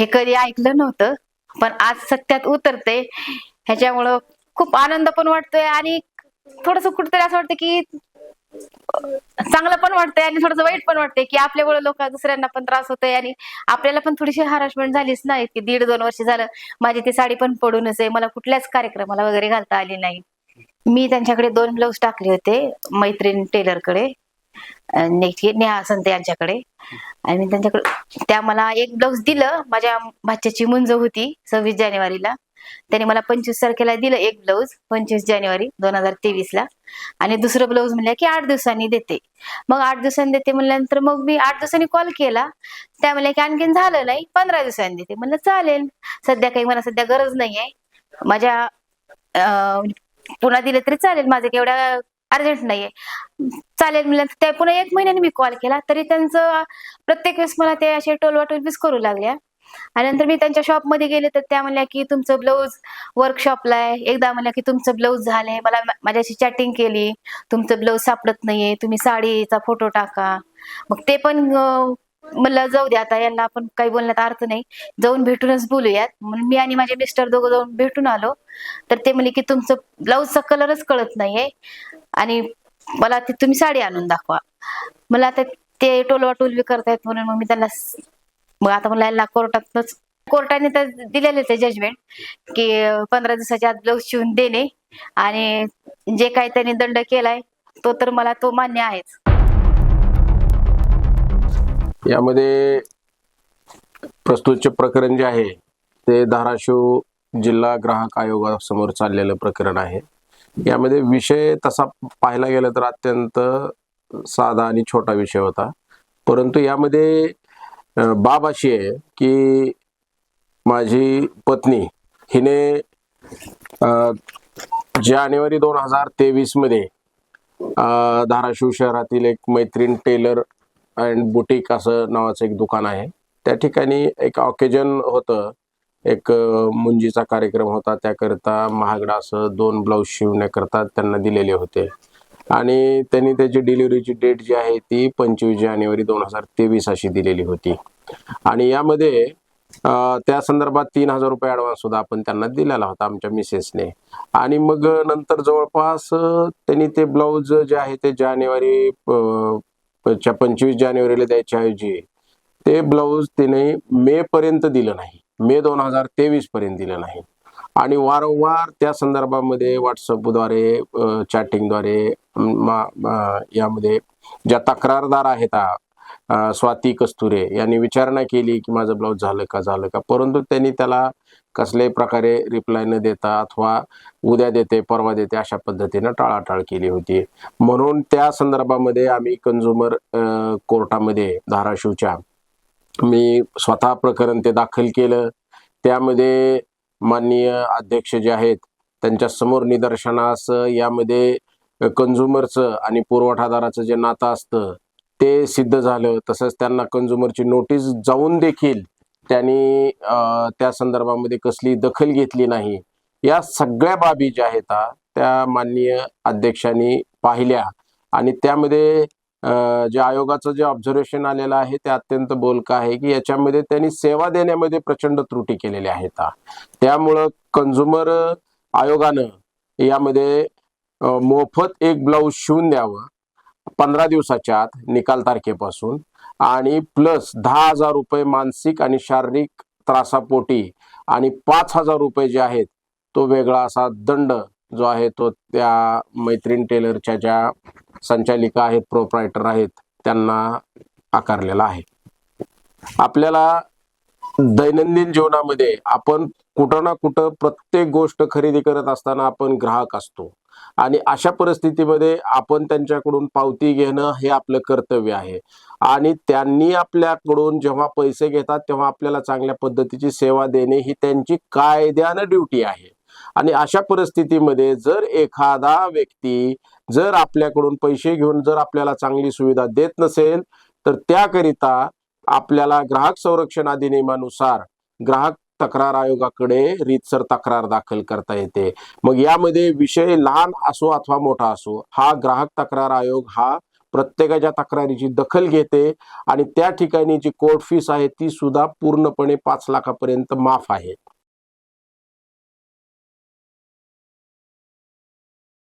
हे कधी ऐकलं नव्हतं पण आज सत्यात उतरते. ह्याच्यामुळं खूप आनंद पण वाटतोय आणि थोडस कुठतरी असं वाटतं की चांगलं पण वाटतंय आणि थोडस वाईट पण वाटतंय की आपल्यामुळे लोक दुसऱ्यांना पण त्रास होतोय आणि आपल्याला पण थोडीशी हरासमेंट झालीच नाही की दीड दोन वर्ष झालं माझी ती साडी पण पडूनच आहे मला कुठल्याच कार्यक्रमाला वगैरे घालता आली नाही. मी त्यांच्याकडे दोन ब्लाऊज टाकले होते मैत्रीण टेलरकडे नेहा संते यांच्याकडे. आणि मी त्यांच्याकडे त्या मला एक ब्लाऊज दिलं माझ्या भाच्याची मुंज होती सव्वीस जानेवारीला. त्याने मला पंचवीस तारखेला दिलं एक ब्लाऊज पंचवीस जानेवारी दोन हजार तेवीस ला आणि दुसरं ब्लाऊज म्हणलं की आठ दिवसांनी देते. मग आठ दिवसांनी देते म्हणल्यानंतर मग मी आठ दिवसांनी कॉल केला. त्या म्हणल्या की आणखीन झालं नाही पंधरा दिवसांनी देते. म्हणलं चालेल. सध्या काही मला सध्या गरज नाहीये. माझ्या पुन्हा दिले तरी चालेल. माझं एवढ्या अर्जंट नाहीये. चालेल म्हणलं त्या पुन्हा एक महिन्याने मी कॉल केला तरी त्यांचं प्रत्येक वेळेस मला ते असे टोलवाटोलवीस करू लागल्या. आणि नंतर मी त्यांच्या शॉपमध्ये गेले तर त्या म्हणल्या की तुमचं ब्लाऊज वर्कशॉपला आहे. एकदा म्हणल्या की तुमचं ब्लाऊज झालंय मला माझ्याशी चॅटिंग केली. तुमचं ब्लाऊज सापडत नाहीये तुम्ही साडीचा फोटो टाका. मग ते पण म्हणलं जाऊ दे आता यांना आपण काही बोलण्यात अर्थ नाही. जाऊन भेटूनच बोलूयात. म्हणून मी आणि माझे मिस्टर दोघं जाऊन भेटून आलो. तर ते म्हणले की तुमचं ब्लाऊजचा कलरच कळत नाहीये आणि मला ती तुम्ही साडी आणून दाखवा. मला आता ते टोलवा टोलवी करतायत म्हणून मग मी त्यांना मग आता मला यांना कोर्टातच कोर्टाने तर दिलेले ते जजमेंट की पंधरा दिवसाच्या आत ब्लाऊज शिवून देणे आणि जे काही त्यांनी दंड केलाय तो तर मला तो मान्य आहेच. यामध्ये प्रस्तुतचे प्रकरण जे आहे ते धाराशिव जिल्हा ग्राहक आयोगासमोर चाललेलं प्रकरण आहे. यामध्ये विषय तसा पाहायला गेला तर अत्यंत साधा आणि छोटा विषय होता. परंतु यामध्ये बाब अशी आहे की माझी पत्नी हिने जानेवारी दोन हजार तेवीसमध्ये धाराशिव शहरातील एक मैत्रीण टेलर अँड बुटीक असं नावाचं एक दुकान आहे. त्या ठिकाणी एक ऑकेजन होतं. एक मुंजीचा कार्यक्रम होता. त्याकरता महागडा असं दोन ब्लाऊज शिवण्याकरता त्यांना दिलेले होते. आणि त्यांनी त्याची डिलिव्हरीची डेट जी आहे ती पंचवीस जानेवारी दोन हजार तेवीस अशी दिलेली होती. आणि यामध्ये त्या संदर्भात तीन हजार रुपये ॲडव्हान्स सुद्धा आपण त्यांना दिलेला होता आमच्या मिसेसने आणि मग नंतर जवळपास त्यांनी ते ब्लाऊज जे आहे ते जानेवारी पंचवीस जानेवारीला द्यायच्या ऐवजी ते ब्लाऊज तिने मे पर्यंत दिलं नाही. मे दोन हजार तेवीस पर्यंत दिलं नाही. आणि वारंवार त्या संदर्भामध्ये व्हॉट्सअपद्वारे चॅटिंगद्वारे यामध्ये ज्या तक्रारदार आहेत स्वाती कस्तुरे यांनी विचारणा केली की माझं ब्लाऊज झालं का झालं का? परंतु त्यांनी त्याला कसल्याही प्रकारे रिप्लाय न देता अथवा उद्या देते परवा देते अशा पद्धतीनं टाळाटाळ केली होती. म्हणून त्या संदर्भामध्ये आम्ही कंझ्युमर कोर्टामध्ये धाराशिवच्या मी स्वतः प्रकरण ते दाखल केलं. त्यामध्ये माननीय अध्यक्ष जे आहेत त्यांच्यासमोर निदर्शनास यामध्ये कंझ्युमरचं आणि पुरवठादाराचं जे नातं असतं ते सिद्ध झालं. तसंच त्यांना कंझ्युमरची नोटीस जाऊन देखील त्यांनी त्या संदर्भामध्ये कसली दखल घेतली नाही. या सगळ्या बाबी ज्या आहेत त्या माननीय अध्यक्षांनी पाहिल्या. आणि त्यामध्ये जे आयोगाचं जे ऑब्झर्वेशन आलेलं आहे ते अत्यंत बोलकं आहे की याच्यामध्ये त्यांनी सेवा देण्यामध्ये प्रचंड त्रुटी केलेल्या आहेत त्यामुळं कंझ्युमर आयोगानं यामध्ये मोफत एक ब्लाऊज शिवून द्यावं. पंधरा दिवसाच्या आत निकाल तारखेपासून. आणि प्लस दहा हजार रुपये मानसिक आणि शारीरिक त्रासापोटी आणि पाच हजार रुपये जे आहेत तो वेगळा असा दंड जो आहे तो त्या मैत्रीण टेलरच्या ज्या संचालिका आहेत प्रोप्रायटर आहेत त्यांना आकारलेला आहे. आपल्याला दैनंदिन जीवनामध्ये आपण कुठं ना कुठं प्रत्येक गोष्ट खरेदी करत असताना आपण ग्राहक असतो. आणि अशा परिस्थितीमध्ये आपण त्यांच्याकडून पावती घेणं हे आपलं कर्तव्य आहे. आणि त्यांनी आपल्याकडून जेव्हा पैसे घेतात तेव्हा आपल्याला चांगल्या पद्धतीची सेवा देणे ही त्यांची कायद्यानं ड्युटी आहे. आणि अशा परिस्थितीमध्ये जर एखादा व्यक्ती जर आपल्याकडून पैसे घेऊन जर आपल्याला चांगली सुविधा देत नसेल तर त्याकरिता आपल्याला ग्राहक संरक्षण अधिनियमानुसार ग्राहक तक्रार आयोगाकडे रीतसर तक्रार दाखल करता येते. मग यामध्ये विषय लहान असो अथवा मोठा असो हा ग्राहक तक्रार आयोग हा प्रत्येकाच्या तक्रारीची दखल घेते आणि त्या ठिकाणी जी कोर्ट फीस आहे ती सुद्धा पूर्णपणे पाच लाखापर्यंत माफ आहे.